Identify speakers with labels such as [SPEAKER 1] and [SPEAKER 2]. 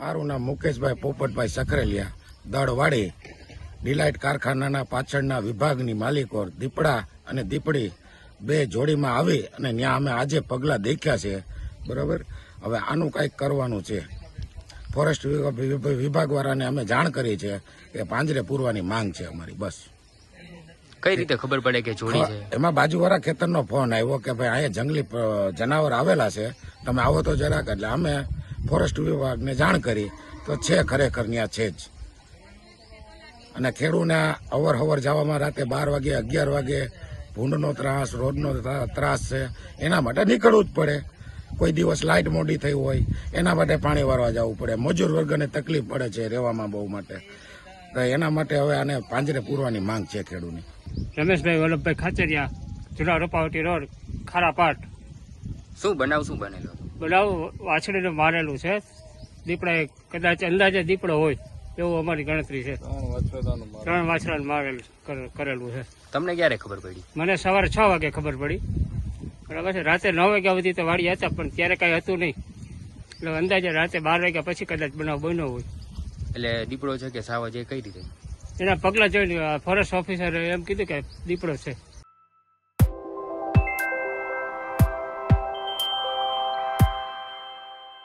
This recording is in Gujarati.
[SPEAKER 1] મારું નામ મુકેશભાઈ પોપટભાઈ સખરેલિયા દળવાડી ડિલાઇટ કારખાનાના પાછળના વિભાગની માલિકો દીપડા અને દીપડી બે જોડીમાં આવી અને ત્યાં અમે આજે પગલાં દેખ્યા છે. બરાબર? હવે આનું કંઈક કરવાનું છે. ફોરેસ્ટ વિભાગવાળાને અમે જાણ કરી છે કે પાંજરે પૂરવાની માંગ છે અમારી બસ.
[SPEAKER 2] કઈ રીતે ખબર પડે કે જોડી છે?
[SPEAKER 1] એમાં બાજુવાળા ખેતરનો ફોન આવ્યો કે ભાઈ અહીંયા જંગલી જનાવર આવેલા છે. તમે આવો તો જરાક એટલે અમે ફોરેસ્ટ વિભાગને જાણ કરી તો છે ખરેખર ત્યાં છે જ. અને ખેડૂને અવરહવર જવામાં રાતે બાર વાગે અગિયાર વાગે ભૂંડનો ત્રાસ રોડનો ત્રા- ત્રાસ છે એના માટે નીકળવું જ પડે. કોઈ દિવસ લાઇટ મોડી થઈ હોય એના માટે પાણી વારવા જવું પડે. મજૂર વર્ગને તકલીફ પડે છે રહેવામાં બહુ માટે. તો એના માટે હવે આને પાંજરે પૂરવાની માંગ છે ખેડૂની.
[SPEAKER 3] રમેશભાઈ વલ્લભભાઈ ખાચરિયા જુના રોપાવટી રોડ ખારાપાટ.
[SPEAKER 2] શું બનાવ શું બનેલો?
[SPEAKER 3] બનાવ વાછડીને મારેલું છે. દીપડાએ કદાચ અંદાજે દીપડો હોય એવું અમારી ગણતરી છે. ત્રણ વાછડાને મારેલું. કર- કરેલું છે.
[SPEAKER 2] તમને ક્યારે ખબર પડી?
[SPEAKER 3] મને સવારે છ વાગે ખબર પડી. બરાબર છે? રાતે નવ વાગ્યા સુધી તો વાડી હતા પણ ત્યારે કાંઈ હતું નહીં. એટલે અંદાજે રાતે બાર વાગ્યા પછી કદાચ બનાવ બન્યો હોય.
[SPEAKER 2] એટલે દીપડો છે કે સાવજ એ કઈ રીતે?
[SPEAKER 3] એના પગલા જોઈને ફોરેસ્ટ ઓફિસરે એમ કીધું કે દીપડો છે.